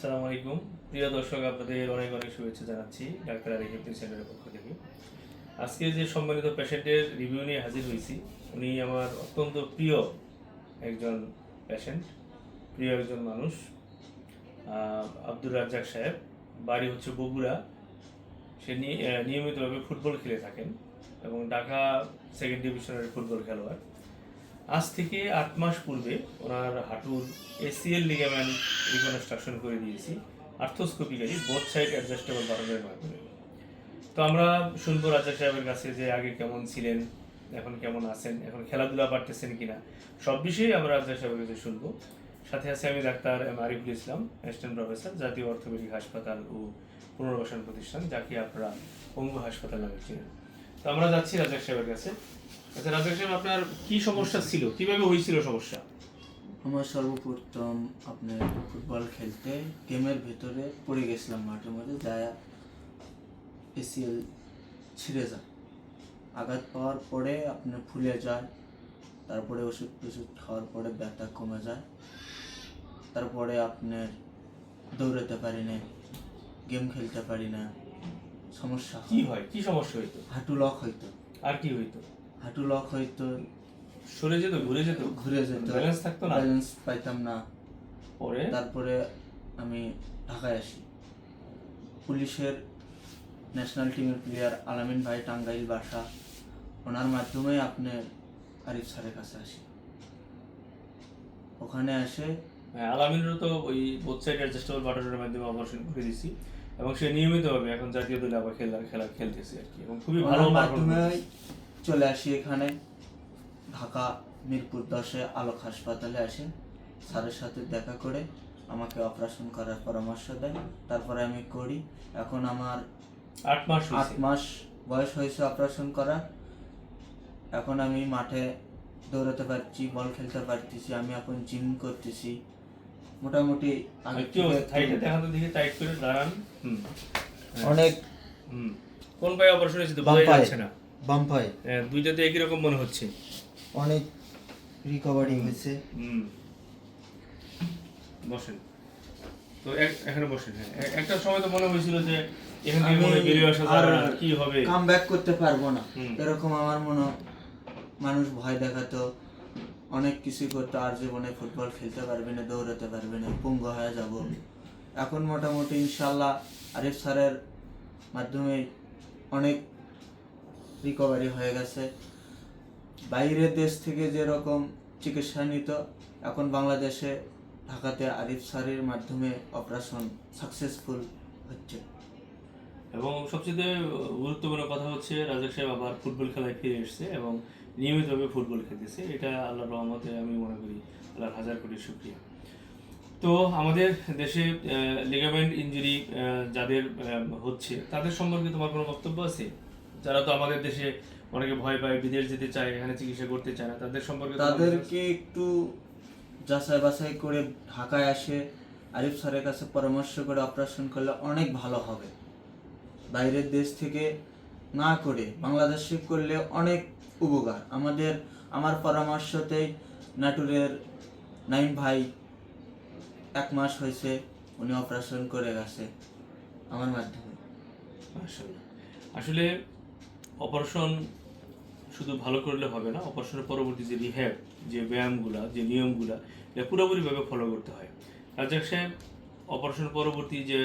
সালাম আলাইকুম। প্রিয় দর্শক, আপনাদের অনেক অনেক শুভেচ্ছা জানাচ্ছি ডাক্তার আলী হেলথ সেন্টারের পক্ষ থেকে। আজকে যে সম্মানিত পেশেন্টের রিভিউ নিয়ে হাজির হয়েছি, উনি আমার অত্যন্ত প্রিয় একজন পেশেন্ট, প্রিয় একজন মানুষ আব্দুর রাজ্জাক সাহেব। বাড়ি হচ্ছে বগুড়া। সে নিয়মিতভাবে ফুটবল খেলে থাকেন এবং ঢাকা সেকেন্ড ডিভিশনের ফুটবল খেলোয়াড়। আজ থেকে আট মাস পূর্বে ওনার হাঁটুর এসিএল লিগামেন্ট রিকনস্ট্রাকশন করে দিয়েছি আর্থোস্কোপিক্যালি বোথ সাইড অ্যাডজাস্টেবল বাটনের মাধ্যমে। তো আমরা শুনব রাজা সাহেবের কাছে যে আগে কেমন ছিলেন, এখন কেমন আছেন, এখন খেলাধুলা পারতেছেন কিনা। সব বিষয়ে আমরা রাজা সাহেবের কাছে শুনব। সাথে আছে আমি doctor M Ariful Islam assistant professor জাতীয় অর্থোপেডিক হাসপাতাল ও পুনর্বাসন প্রতিষ্ঠান যাকে আপনারা পঙ্গু হাসপাতাল নামে চিনেন তো আমরা যাচ্ছি রাজাক সাহেবের কাছে। আচ্ছা রাজাক সাহেব আপনার কি সমস্যা ছিল? কীভাবে হয়েছিল সমস্যা? আমার সর্বপ্রথম আপনার ফুটবল খেলতে গেমের ভেতরে পড়ে গেছিলাম মাঠের মধ্যে যা এসিএল ছিঁড়ে যায়। আঘাত পাওয়ার পরে আপনার ফুলে যায় তারপরে ওষুধ টষুধ খাওয়ার পরে ব্যথা কমে যায় তারপরে আপনার দৌড়াতে পারি না গেম খেলতে পারি না সমস্যা কি হয়? কি সমস্যা হইতো? হাঁটু লক হইতো। আর কি হইতো? হাঁটু লক হইতো সরে যেত ঘুরে যেত? ঘুরে যেত। ব্যালেন্স থাকতো না? ব্যালেন্স পাইতাম না। পরে? তারপরে আমি ঢাকায় আসি। পুলিশের ন্যাশনাল টিমের প্লেয়ার আলামিন ভাই টাঙ্গাইল বাসা। ওনার মাধ্যমে আপনার আরিফ স্যারের কাছে আসি। ওখানে এসে হ্যাঁ, আলামিনেরও তো ওই বোথ সাইড অ্যাডজাস্টেবল বাটনের মাধ্যমে অপারেশন করে দিছি। এবং সে নিয়মিতভাবে এখন জাতীয় দলে আবার খেলা খেলা খেলতেছে আর কি। এবং খুবই ভালো মাধ্যমে চলে আসি এখানে। ঢাকা মিরপুর দশে আলোক হাসপাতালে আসে। স্যারের সাথে দেখা করে আমাকে অপারেশন করার পরামর্শ দেয়। তারপরে আমি করি। এখন আমার আট মাস আট মাস বয়স হয়েছে অপারেশন করার। এখন আমি মাঠে দৌড়াতে পারছি বল খেলতে পারতেছি আমি এখন জিম করতেছি। মোটামুটি দিকে টাইট করে দাঁড়ান। অনেক কোন পায়ে অপারেশন হয়েছে বোঝা। যাচ্ছে না। বাম পায়ে। হ্যাঁ, দুইটাতে একই রকম মনে হচ্ছে। অনেক রিকভারি হয়েছে। হুম। বসেন। তো এখানে বসেন হ্যাঁ। একটা সময় তো মনে হয়েছিল যে এখান থেকে মনে বেরিয়ে আসা যাবে না আর কি হবে? কাম ব্যাক করতে পারব না। এরকম আমার মনে মানুষ ভয় দেখাতো। অনেক কিছু করতো আর জীবনে ফুটবল খেলতে পারবে না দৌড়াতে পারবে না পুঙ্গ হয়ে যাব। এখন মোটামুটি ইনশাল্লাহ আরিফ স্যারের মাধ্যমে অনেক রিকভারি হয়ে গেছে। বাইরের দেশ থেকে যেরকম চিকিৎসা নিত, এখন বাংলাদেশে ঢাকাতে আরিফ স্যারের মাধ্যমে অপারেশন সাকসেসফুল হচ্ছে। এবং সবচেয়ে গুরুত্বপূর্ণ কথা হচ্ছে রাজাক সাহেব আবার ফুটবল খেলায় ফিরে এসেছে এবং নিয়মিতভাবে ফুটবল খেলতেছে। এটা আল্লাহ রহমতে আমি মনে করি, আল্লাহর হাজার কোটি শুক্রিয়া। তো আমাদের দেশে লিগামেন্ট ইঞ্জুরি যাদের হচ্ছে, তাদের সম্পর্কে তোমার কোনো বক্তব্য আছে? যারা তো আমাদের দেশে অনেকে ভয় পায় বিদেশ যেতে চায় এখানে চিকিৎসা করতে চায় না তাদের সম্পর্কে তাদেরকে একটু যাচাই বাছাই করে ঢাকায় আসে আরিফ স্যারের কাছে পরামর্শ করে অপারেশন করলে অনেক ভালো হবে। বাইরের দেশ থেকে না করে বাংলাদেশে করলে অনেক উপকার। আমাদের আমার পরামর্শতেই নাটুরের নাইম ভাই এক মাস হয়েছে উনি অপারেশন করে গেছে আমার মাধ্যমে। মাশাআল্লাহ। আসলে অপারেশন শুধু ভালো করলে হবে না, অপারেশনের পরবর্তী যে রিহ্যাব, যে ব্যায়ামগুলা, যে নিয়মগুলা এটা পুরোপুরিভাবে ফলো করতে হয়। রাজাক সাহেব অপারেশন পরবর্তী যে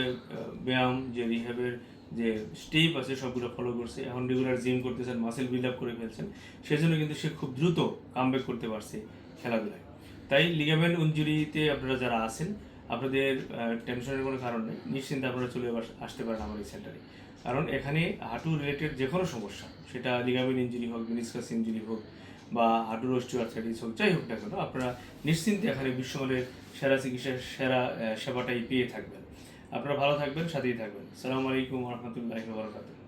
ব্যায়াম, যে রিহ্যাবের যে স্টেপ আছে, সবগুলো ফলো করছে। এখন রেগুলার জিম করতেছেন মাসেল বিল্ড আপ করে ফেলছেন। সেজন্য কিন্তু সে খুব দ্রুত কামব্যাক করতে পারছে খেলাধুলায়। তাই লিগামেন্ট ইঞ্জুরিতে আপনারা যারা আছেন আপনাদের টেনশনের কোনো কারণ নেই। নিশ্চিন্তে আপনারা চলে আস- আসতে পারেন আমার এই সেন্টারে কারণ এখানে হাঁটু রিলেটেড যে কোনো সমস্যা, সেটা লিগামেন্ট ইঞ্জুরি হোক মিনিসকাস ইঞ্জুরি হোক, বা হাঁটুর অস্টিওআর্থাইটিস হোক, যাই হোক না কেন, আপনারা নিশ্চিন্তে এখানে বিশ্বমানের সেরা চিকিৎসার সেরা সেবাটাই পেয়ে থাকবেন। আপনারা ভালো থাকবেন, সাথেই থাকবেন। সালামু আলাইকুম রহমতুল্লাহি বারকাতুহ।